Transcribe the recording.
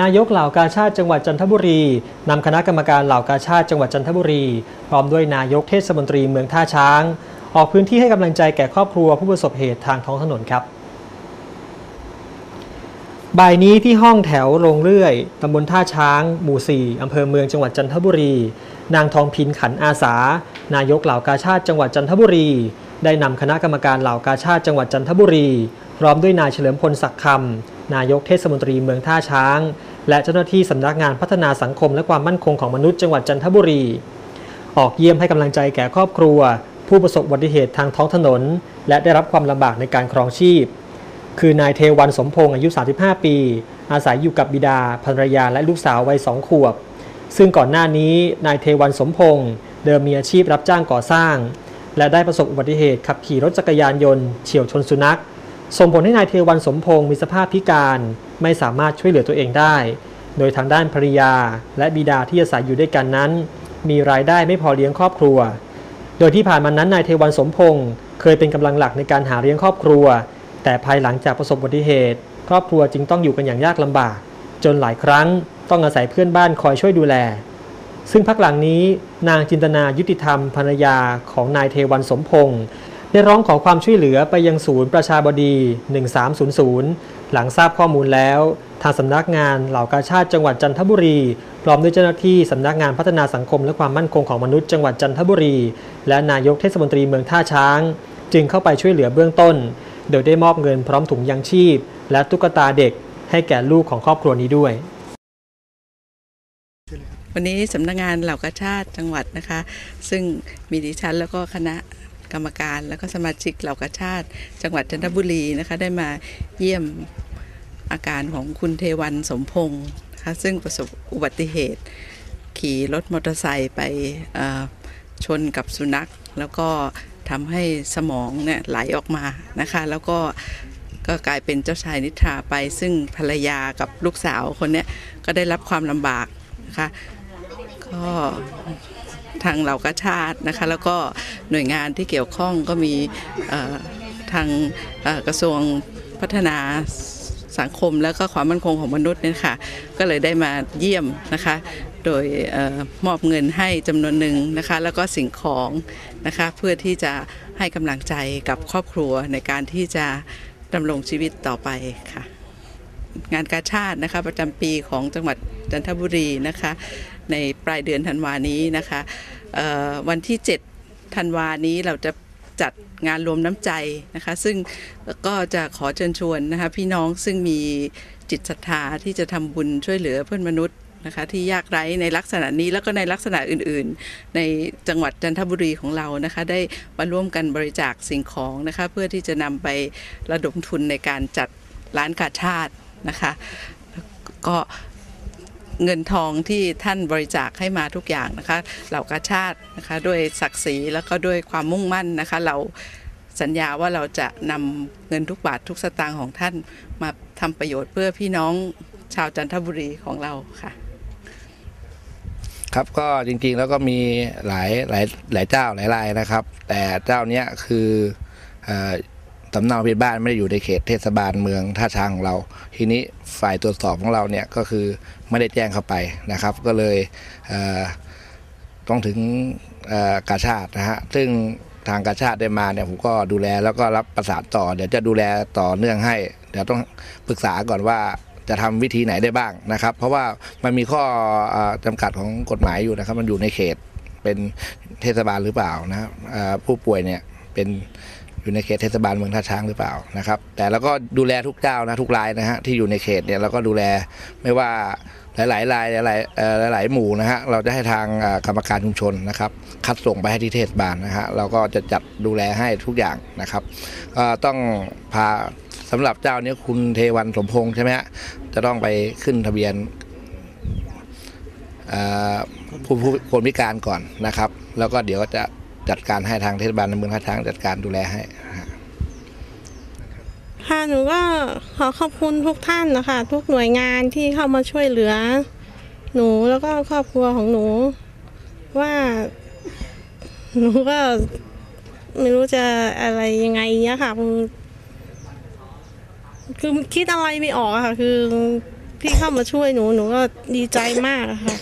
นายกเหล่ากาชาติจังหวัดจันทบุรีนำคณะกรรมการเหล่ากาชาติจังหวัดจันทบุรี พร้อมด้วยนายกเทศมนตรีเมืองท่าช้าง ออกพื้นที่ให้กำลังใจแก่ครอบครัวผู้ประสบเหตุทางท้องถนนครับบ่ายนี้ที่ห้องแถวโรงเรื่อยตำบลท่าช้าง หมู่4อำเภอเมืองจังหวัดจันทบุรี นางทองพินขันอาสา นายกเหล่ากาชาติจังหวัดจันทบุรี ได้นำคณะกรรมการเหล่ากาชาติจังหวัดจันทบุรี พร้อมด้วยนายเฉลิมพลศักดิ์คำ นายกเทศมนตรีเมืองท่าช้าง และเจ้าหน้าที่สำนักงานพัฒนาสังคมและความมั่นคงของมนุษย์จังหวัดจันทบุรี ออกเยี่ยมให้กำลังใจแก่ครอบครัว ผู้ประสบอุบัติเหตุทางท้องถนน และได้รับความลำบากในการครองชีพ คือนายเทวันสมพงศ์อายุ 35 ปี อาศัยอยู่กับบิดาภรรยาและลูกสาววัยสองขวบ ซึ่งก่อนหน้านี้นายเทวันสมพงศ์เดิมมีอาชีพรับจ้างก่อสร้าง และได้ประสบอุบัติเหตุขับขี่รถจักรยานยนต์เฉียวชนสุนัข ส่งผลให้นายเทวันสมพงศ์มีสภาพพิการไม่สามารถช่วยเหลือตัวเองได้ โดยทางด้านภรรยาและบิดาที่อาศัยอยู่ด้วยกันนั้น มีรายได้ไม่พอเลี้ยงครอบครัว โดยที่ผ่านมานั้นนายเทวันสมพงศ์เคยเป็นกำลังหลักในการหาเลี้ยงครอบครัว แต่ภายหลังจากประสบอุบัติเหตุ ครอบครัวจึงต้องอยู่กันอย่างยากลำบาก จนหลายครั้งต้องอาศัยเพื่อนบ้านคอยช่วยดูแล ซึ่งพักหลังนี้นางจินตนายุติธรรมภรรยาของนายเทวันสมพงศ์ ได้ร้องขอความช่วยเหลือไปยังศูนย์ประชาบดี 1300 หลังทราบข้อมูลแล้ว ทางสำนักงานเหล่ากาชาติจังหวัดจันทบุรี พร้อมด้วยเจ้าหน้าที่สำนักงานพัฒนาสังคมและความมั่นคงของมนุษย์จังหวัดจันทบุรี และนายกเทศมนตรีเมืองท่าช้าง จึงเข้าไปช่วยเหลือเบื้องต้น โดยได้มอบเงินพร้อมถุงยังชีพ และตุ๊กตาเด็ก ให้แก่ลูกของครอบครัวนี้ด้วยวันนี้สำนักงานเหล่ากาชาติจังหวัดนะคะ ซึ่งมีดิฉันแล้วก็คณะ กรรมการแล้วก็สมาชิกเหล่ากาชาติ จังหวัดจันทบุรีนะคะ ได้มาเยี่ยมอาการของคุณเทวันสมพงศ์นะคะซึ่งประสบอุบัติเหตุ ขี่รถมอเตอร์ไซค์ไปชนกับสุนัข แล้วก็ทำให้สมองเนี่ยไหลออกมานะคะ แล้วก็ก็กลายเป็นเจ้าชายนิทราไป ซึ่งภรรยากับลูกสาวคนนี้ก็ได้รับความลำบากนะคะก็ ทางเหล่ากาชาตินะคะ แล้วก็หน่วยงานที่เกี่ยวข้องก็มีทางกระทรวงพัฒนาสังคมแล้วก็ความมั่นคงของมนุษย์เนี่ยค่ะ ก็เลยได้มาเยี่ยมนะคะ โดยออมอบเงินให้จำนวนหนึ่งนะคะ แล้วก็สิ่งของนะคะ เพื่อที่จะให้กำลังใจกับครอบครัวในการที่จะดำรงชีวิตต่อไปค่ะ งานกาชาตินะคะประจำปีของจังหวัด จันทบุรีนะคะ ในปลายเดือนธันวานี้นะคะวันที่ 7 ธันวานี้เราจะจัดงานรวมน้ำใจนะคะ ซึ่งก็จะขอเชิญชวนนะคะพี่น้องซึ่งมีจิตศรัทธาที่จะทำบุญช่วยเหลือเพื่อนมนุษย์นะคะที่ยากไร้ในลักษณะนี้แล้วก็ในลักษณะอื่นๆ ในจังหวัดจันทบุรีของเรานะคะ ได้มาร่วมกันบริจาคสิ่งของนะคะ เพื่อที่จะนำไประดมทุนในการจัดร้านกาชาตินะคะ ก็ เงินทองที่ท่านบริจาคให้มาทุกอย่างนะคะเหล่ากาชาตินะคะด้วยศักดิ์ศรีแล้วก็ด้วยความมุ่งมั่นนะคะเราสัญญาว่าเราจะนำเงินทุกบาททุกสตางค์ของท่านมาทำประโยชน์เพื่อพี่น้องชาวจันทบุรีของเราค่ะ ครับก็จริงๆแล้วก็มีหลายหลายหลายเจ้าหลายรายนะครับ แต่เจ้าเนี้ยคืออ่อ สำเนาพิบ้านไม่ได้อยู่ในเขตเทศบาลเมืองท่าช้างของเรา ทีนี้ฝ่ายตรวจสอบของเราเนี่ยก็คือไม่ได้แจ้งเข้าไปนะครับ ก็เลยเต้องถึงกาชาตินะฮะซึ่งทางกาชาติได้มาเนี่ยผมก็ดูแลแล้วก็รับประสานต่อ เดี๋ยวจะดูแลต่อเนื่องให้ เดี๋ยวต้องปรึกษาก่อนว่าจะทำวิธีไหนได้บ้างนะครับ เพราะว่ามันมีข้ออ่อจำกัดของกฎหมายอยู่นะครับ มันอยู่ในเขตเป็นเทศบาลหรือเปล่านะผู้ป่วยเนี่ยเป็น อยู่ในเขตเทศบาลเมืองท่าช้างหรือเปล่านะครับ แต่เราก็ดูแลทุกเจ้านะทุกรายนะฮะที่อยู่ในเขตเนี่ยเราก็ดูแลไม่ว่าหลายๆรายหลายๆหลายๆหมู่นะฮะเราจะให้ทางกรรมการชุมชนนะครับ คัดส่งไปให้ที่เทศบาลนะฮะเราก็จะจัดดูแลให้ทุกอย่างนะครับต้องพาสำหรับเจ้านี้คุณเทวันสมพงษ์ใช่ไหมฮะจะต้องไปขึ้นทะเบียนผู้ผู้คนพิการก่อนนะครับ แล้วก็เดี๋ยวจะ จัดการให้ทางเทศบาลในเมืองท่าช้างจัดการดูแลให้ค่ะหนูก็ขอขอบคุณทุกท่านนะคะ ทุกหน่วยงานที่เข้ามาช่วยเหลือ หนูแล้วก็ครอบครัวของหนู ว่า หนูก็ไม่รู้จะอะไรยังไงเนี้ยค่ะคือคือคิดอะไรไม่ออกอะค่ะ คือที่เข้ามาช่วยหนูหนูก็ดีใจมากอะค่ะ